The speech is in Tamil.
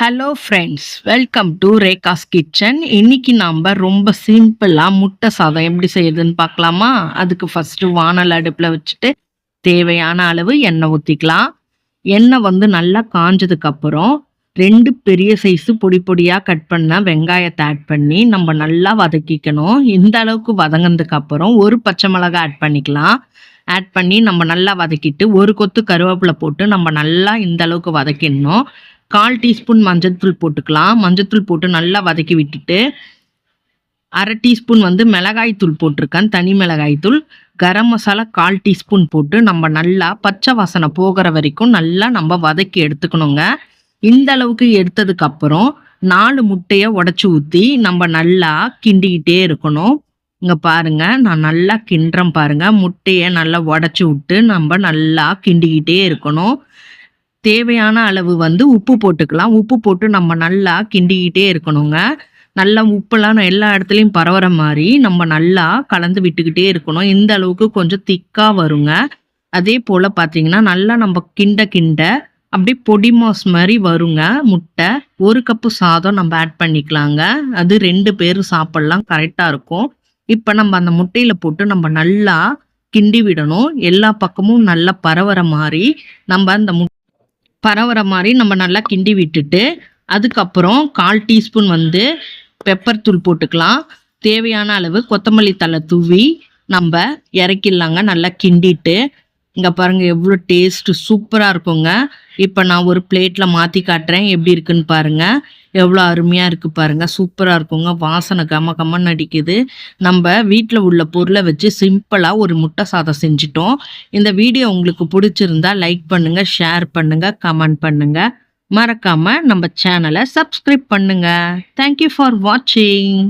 Hello friends welcome to Rekha's kitchen இன்னைக்கு நம்ம ரொம்ப சிம்பிளாக முட்டை சாதம் எப்படி செய்யுதுன்னு பார்க்கலாமா? அதுக்கு ஃபஸ்ட்டு வானல் அடுப்பில் வச்சுட்டு தேவையான அளவு எண்ணெய் ஊற்றிக்கலாம் எண்ணெய் வந்து நல்லா காஞ்சதுக்கப்புறம் ரெண்டு பெரிய சைஸு பொடி பொடியாக கட் பண்ண வெங்காயத்தை ஆட் பண்ணி நம்ம நல்லா வதக்கிக்கணும். இந்த அளவுக்கு வதங்கினதுக்கப்புறம் ஒரு பச்சை மிளகா ஆட் பண்ணிக்கலாம். ஆட் பண்ணி நம்ம நல்லா வதக்கிட்டு ஒரு கொத்து கருவேப்பிலை போட்டு நம்ம நல்லா இந்த அளவுக்கு வதக்கிடணும். கால் டீஸ்பூன் மஞ்சத்தூள் போட்டுக்கலாம். மஞ்சத்தூள் போட்டு நல்லா வதக்கி விட்டுட்டு அரை டீஸ்பூன் வந்து மிளகாய் தூள் போட்டிருக்கேன். தனி மிளகாய்த்தூள். கரம் மசாலா கால் டீஸ்பூன் போட்டு நம்ம நல்லா பச்சை வாசனை போகிற வரைக்கும் நல்லா நம்ம வதக்கி எடுத்துக்கணுங்க. இந்த அளவுக்கு எடுத்ததுக்கப்புறம் நாலு முட்டையை உடச்சி ஊற்றி நம்ம நல்லா கிண்டிக்கிட்டே இருக்கணும். இங்கே பாருங்க நான் நல்லா கிண்டுறேன் பாருங்க. முட்டையை நல்லா உடச்சி விட்டு நம்ம நல்லா கிண்டிக்கிட்டே இருக்கணும். தேவையான அளவு வந்து உப்பு போட்டுக்கலாம். உப்பு போட்டு நம்ம நல்லா கிண்டிக்கிட்டே இருக்கணுங்க. நல்லா உப்பெல்லாம் எல்லா இடத்துலையும் பரவுற மாதிரி நம்ம நல்லா கலந்து விட்டுக்கிட்டே இருக்கணும். இந்த அளவுக்கு கொஞ்சம் திக்காக வருங்க. அதே போல் பார்த்தீங்கன்னா நல்லா நம்ம கிண்ட கிண்ட அப்படியே பொடி மாஸ் மாதிரி வருங்க. முட்டை ஒரு கப்பு சாதம் நம்ம ஆட் பண்ணிக்கலாங்க. அது ரெண்டு பேரும் சாப்பிட்லாம். கரெக்டாக இருக்கும். இப்போ நம்ம அந்த முட்டையில் போட்டு நம்ம நல்லா கிண்டி விடணும். எல்லா பக்கமும் நல்லா பரவற மாதிரி நம்ம அந்த மு பரவுற மாதிரி நம்ம நல்லா கிண்டி விட்டுட்டு அதுக்கப்புறம் கால் டீஸ்பூன் வந்து பெப்பர் தூள் போட்டுக்கலாம். தேவையான அளவு கொத்தமல்லி தழை தூவி நம்ம இறக்கிடலாங்க. நல்லா கிண்டிட்டு இங்கே பாருங்கள் எவ்வளோ டேஸ்ட்டு சூப்பராக இருக்குங்க. இப்போ நான் ஒரு பிளேட்டில் மாற்றி காட்டுறேன். எப்படி இருக்குன்னு பாருங்கள் எவ்வளோ அருமையாக இருக்குது பாருங்கள் சூப்பராக இருக்குங்க. வாசனை கம கம்மன்னு அடிக்குது. நம்ம வீட்டில் உள்ள பொருளை வச்சு சிம்பிளாக ஒரு முட்டை சாதம் செஞ்சிட்டோம். இந்த வீடியோ உங்களுக்கு பிடிச்சிருந்தா லைக் பண்ணுங்கள் ஷேர் பண்ணுங்கள் கமெண்ட் பண்ணுங்கள் மறக்காமல் நம்ம சேனலை சப்ஸ்கிரைப் பண்ணுங்கள் தேங்க்யூ ஃபார் வாட்சிங்